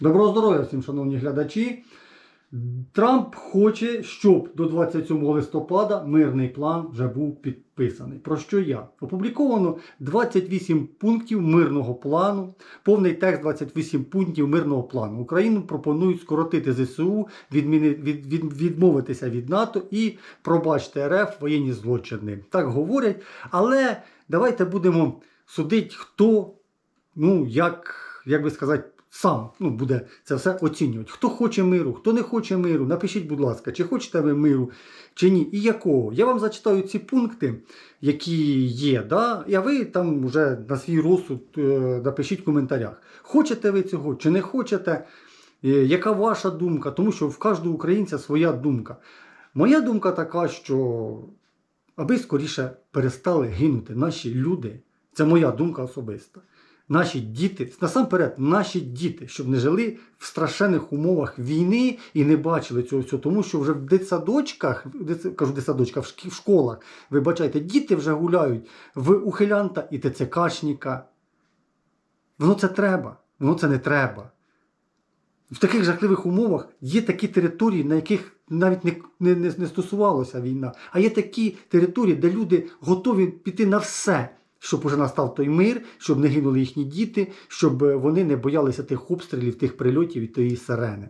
Доброго здоров'я всім, шановні глядачі. Трамп хоче, щоб до 27 листопада мирний план вже був підписаний. Про що я? Опубліковано 28 пунктів мирного плану, повний текст 28 пунктів мирного плану. Україну пропонують скоротити ЗСУ, відміни, від, від, відмовитися від НАТО і пробачте РФ воєнні злочини. Так говорять. Але давайте будемо судити, хто, ну, як, як би сказати, сам ну, буде це все оцінювати. Хто хоче миру, хто не хоче миру, напишіть, будь ласка, чи хочете ви миру, чи ні, і якого. Я вам зачитаю ці пункти, які є. Да? А ви там вже на свій розсуд е, напишіть в коментарях. Хочете ви цього, чи не хочете, Е, яка ваша думка? Тому що в кожного українця своя думка. Моя думка така, що аби скоріше перестали гинути наші люди. Це моя думка особиста. Наші діти, насамперед, наші діти, щоб не жили в страшенних умовах війни і не бачили цього всього. Тому що вже в дитсадочках, кажу дитсадочках, в школах, ви бачаєте, діти вже гуляють в ухилянта і ТЦКшника. Воно це треба, воно це не треба. В таких жахливих умовах є такі території, на яких навіть не, не, не стосувалася війна. А є такі території, де люди готові піти на все, щоб уже настав той мир, щоб не гинули їхні діти, щоб е, вони не боялися тих обстрілів, тих прильотів і тої сирени.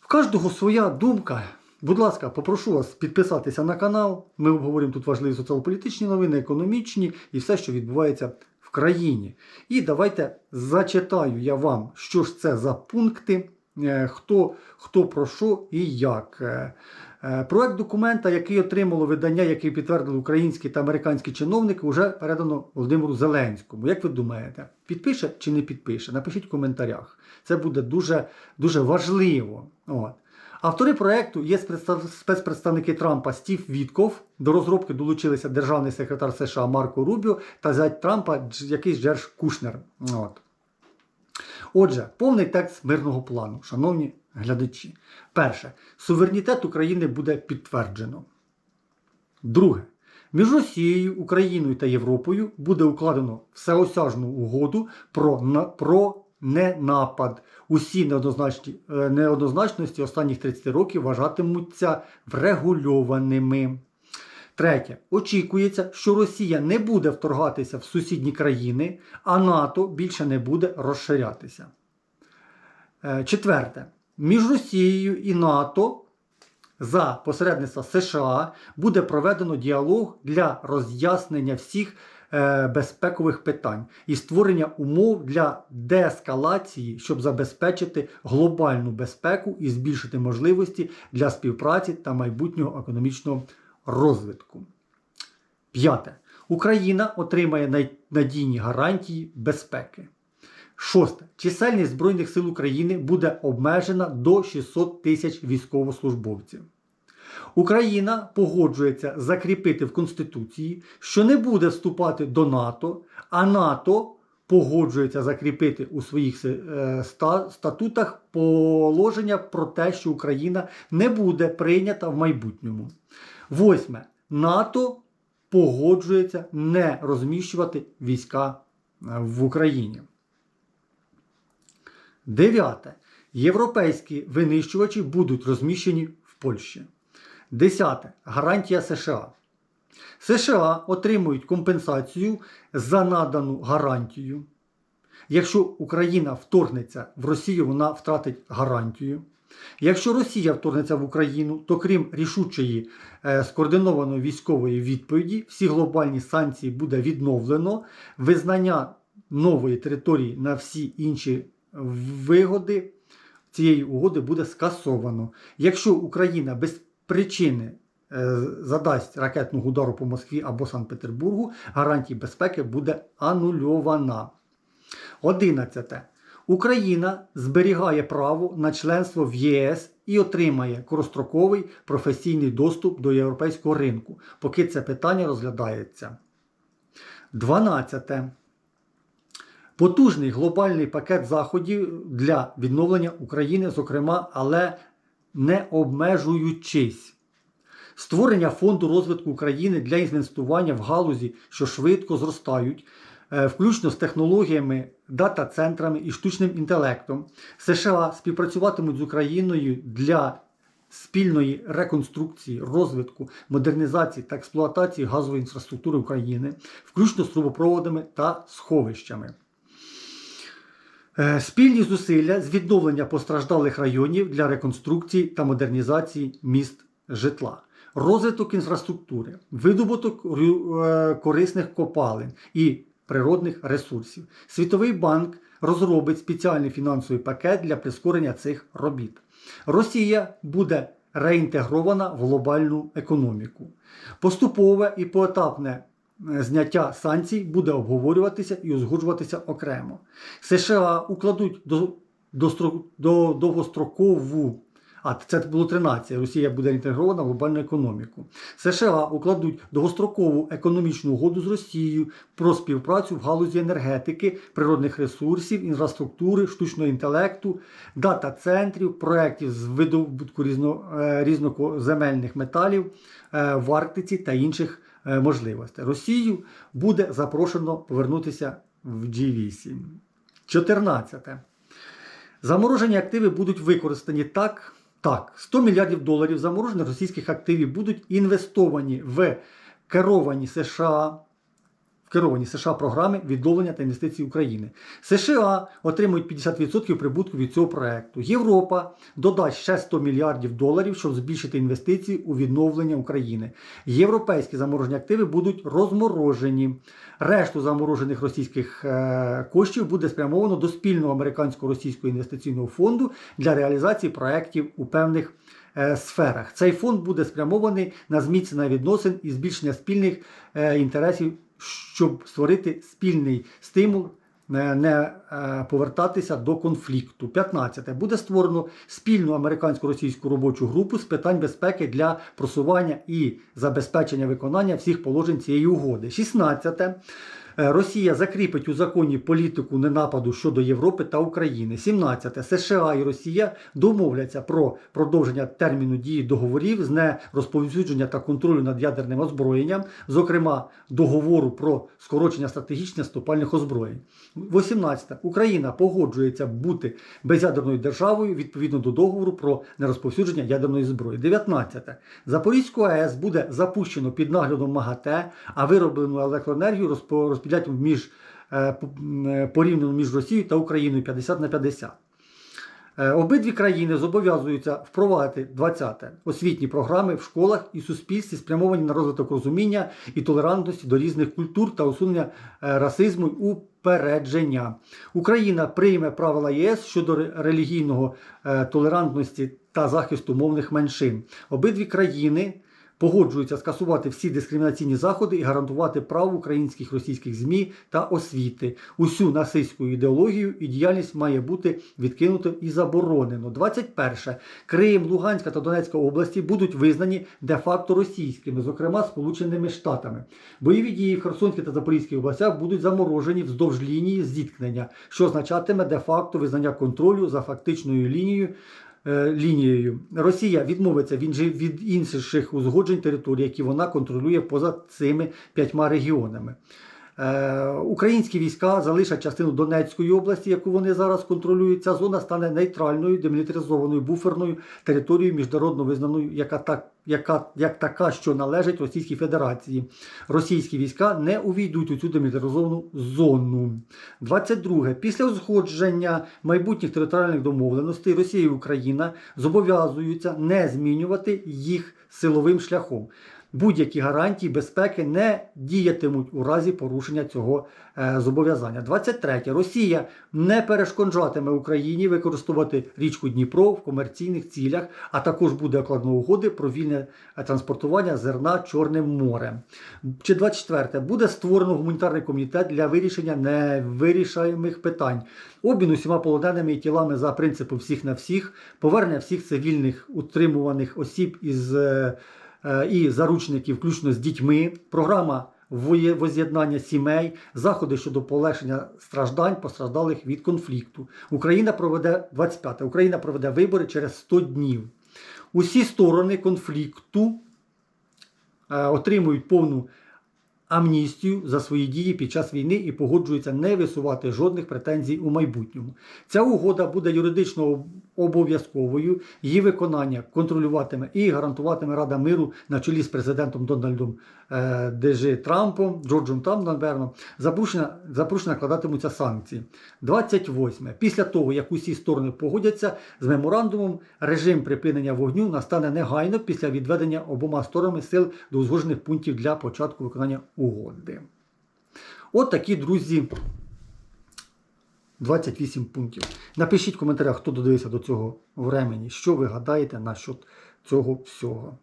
В кожного своя думка. Будь ласка, попрошу вас підписатися на канал. Ми обговоримо тут важливі соціал-політичні новини, економічні і все, що відбувається в країні. І давайте зачитаю я вам, що ж це за пункти, е, хто, хто про що і як. Е, Проект документа, який отримало видання, який підтвердили українські та американські чиновники, вже передано Володимиру Зеленському. Як ви думаєте, підпише чи не підпише? Напишіть в коментарях. Це буде дуже, дуже важливо. От. Автори проекту є спецпредставники Трампа Стів Вітков. До розробки долучилися державний секретар США Марко Рубіо та зять Трампа якийсь Джерж Кушнер. От. Отже, повний текст мирного плану, шановні глядачі. Перше, суверенітет України буде підтверджено. Друге, між Росією, Україною та Європою буде укладено всеосяжну угоду про, про ненапад. Усі неоднозначні, е, неоднозначності останніх 30 років вважатимуться врегульованими. Третє. Очікується, що Росія не буде вторгатися в сусідні країни, а НАТО більше не буде розширятися. Е, Четверте. Між Росією і НАТО за посередництва США буде проведено діалог для роз'яснення всіх е, безпекових питань і створення умов для деескалації, щоб забезпечити глобальну безпеку і збільшити можливості для співпраці та майбутнього економічного розвитку. П'яте. Україна отримає надійні гарантії безпеки. Шосте. Чисельність Збройних сил України буде обмежена до 600 тисяч військовослужбовців. Україна погоджується закріпити в Конституції, що не буде вступати до НАТО, а НАТО погоджується закріпити у своїх е, статутах положення про те, що Україна не буде прийнята в майбутньому. Восьме. НАТО погоджується не розміщувати війська е, в Україні. Дев'яте. Європейські винищувачі будуть розміщені в Польщі. Десяте. Гарантія США. США отримують компенсацію за надану гарантію. Якщо Україна вторгнеться в Росію, вона втратить гарантію. Якщо Росія вторгнеться в Україну, то крім рішучої е, скоординованої військової відповіді, всі глобальні санкції буде відновлено, визнання нової території на всі інші вигоди цієї угоди буде скасовано. Якщо Україна без причини е, задасть ракетного удару по Москві або Санкт-Петербургу, гарантії безпеки буде анульована. 11. Україна зберігає право на членство в ЄС і отримає короткостроковий професійний доступ до європейського ринку, поки це питання розглядається. 12. Потужний глобальний пакет заходів для відновлення України, зокрема, але не обмежуючись. Створення фонду розвитку України для інвестування в галузі, що швидко зростають, е, включно з технологіями, дата-центрами і штучним інтелектом. США співпрацюватимуть з Україною для спільної реконструкції, розвитку, модернізації та експлуатації газової інфраструктури України, включно з трубопроводами та сховищами. Е, Спільні зусилля з відновлення постраждалих районів для реконструкції та модернізації міст житла, розвиток інфраструктури, видобуток е, корисних копалин і природних ресурсів. Світовий банк розробить спеціальний фінансовий пакет для прискорення цих робіт. Росія буде реінтегрована в глобальну економіку. Поступове і поетапне зняття санкцій буде обговорюватися і узгоджуватися окремо. США укладуть до, до, до довгострокову. А це було 13. Росія буде інтегрована в глобальну економіку. США укладуть довгострокову економічну угоду з Росією про співпрацю в галузі енергетики, природних ресурсів, інфраструктури, штучного інтелекту, дата-центрів, проєктів з видобутку різно, е, різноземельних металів е, в Арктиці та інших е, можливостей. Росію буде запрошено повернутися в G8. 14. Заморожені активи будуть використані так. Так, 100 мільярдів доларів заморожених російських активів будуть інвестовані в керовані США, в керовані США програми відновлення та інвестицій України. США отримують 50% прибутку від цього проекту. Європа додасть ще 100 мільярдів доларів, щоб збільшити інвестиції у відновлення України. Європейські заморожені активи будуть розморожені. Решту заморожених російських е, коштів буде спрямовано до спільного американсько-російського інвестиційного фонду для реалізації проєктів у певних е, сферах. Цей фонд буде спрямований на зміцнення відносин і збільшення спільних е, інтересів, щоб створити спільний стимул. Не е, повертатися до конфлікту. 15. Буде створено спільну американсько-російську робочу групу з питань безпеки для просування і забезпечення виконання всіх положень цієї угоди. 16. Е, Росія закріпить у законі політику ненападу щодо Європи та України. 17. США і Росія домовляться про продовження терміну дії договорів з нерозповсюдження та контролю над ядерним озброєнням, зокрема договору про скорочення стратегічних наступальних озброєнь. 18. Україна погоджується бути безядерною державою відповідно до договору про нерозповсюдження ядерної зброї. 19. Запорізьку АЕС буде запущено під наглядом МАГАТЕ, а вироблену електроенергію розпо- розподілять між е, е, порівняно між Росією та Україною 50 на 50. Е, Обидві країни зобов'язуються впровадити 20-те освітні програми в школах і суспільстві, спрямовані на розвиток розуміння і толерантності до різних культур та усунення расизму й упередження. Україна прийме правила ЄС щодо ре- релігійного толерантності та захисту мовних меншин. Обидві країни погоджуються скасувати всі дискримінаційні заходи і гарантувати право українських російських ЗМІ та освіти. Усю насильську ідеологію і діяльність має бути відкинуто і заборонено. 21. Крим, Луганська та Донецька області будуть визнані де-факто російськими, зокрема Сполученими Штатами. Бойові дії в Херсонській та Запорізькій областях будуть заморожені вздовж лінії зіткнення, що означатиме де-факто визнання контролю за фактичною лінією лінією. Росія відмовиться від інших узгоджень територій, які вона контролює поза цими п'ятьма регіонами. Е, українські війська залишать частину Донецької області, яку вони зараз контролюють. Ця зона стане нейтральною, демілітаризованою буферною територією міжнародно визнаною, яка так, яка, як така, що належить Російській Федерації. Російські війська не увійдуть у цю демілітаризовану зону. 22. Після узгодження майбутніх територіальних домовленостей Росія і Україна зобов'язуються не змінювати їх силовим шляхом. Будь-які гарантії безпеки не діятимуть у разі порушення цього е, зобов'язання. 23. Росія не перешкоджатиме Україні використовувати річку Дніпро в комерційних цілях, а також буде окладно угоди про вільне транспортування зерна Чорним морем. Чи 24. Буде створено гуманітарний комітет для вирішення невирішаємих питань, обмін усіма полоненими і тілами за принципом всіх на всіх, повернення всіх цивільних утримуваних осіб із е, і заручників, включно з дітьми, програма воз'єднання сімей, заходи щодо полегшення страждань постраждалих від конфлікту. Україна проведе 25. Україна проведе вибори через 100 днів. Усі сторони конфлікту е, отримують повну амністію за свої дії під час війни і погоджується не висувати жодних претензій у майбутньому. Ця угода буде юридично обов'язковою. Її виконання контролюватиме і гарантуватиме Рада миру на чолі з президентом Дональдом е, Дежи Трампом, Джорджем Тамберном. Запрошення, запрошення накладатимуться санкції. 28. Після того, як усі сторони погодяться з меморандумом, режим припинення вогню настане негайно після відведення обома сторонами сил до узгоджених пунктів для початку виконання угоди. От такі, друзі, 28 пунктів. Напишіть в коментарях, хто додивився до цього времені, що ви гадаєте насчет цього всього.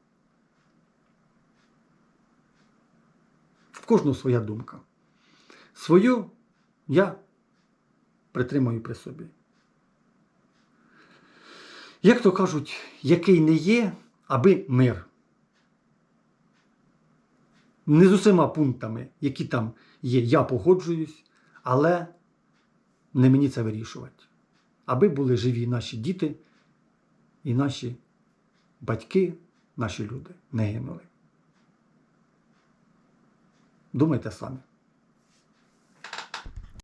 В кожного своя думка. Свою я притримаю при собі. Як то кажуть, який не є, аби мир. Не з усіма пунктами, які там є, я погоджуюсь, але не мені це вирішувати. Аби були живі наші діти і наші батьки, наші люди не гинули. Думайте самі.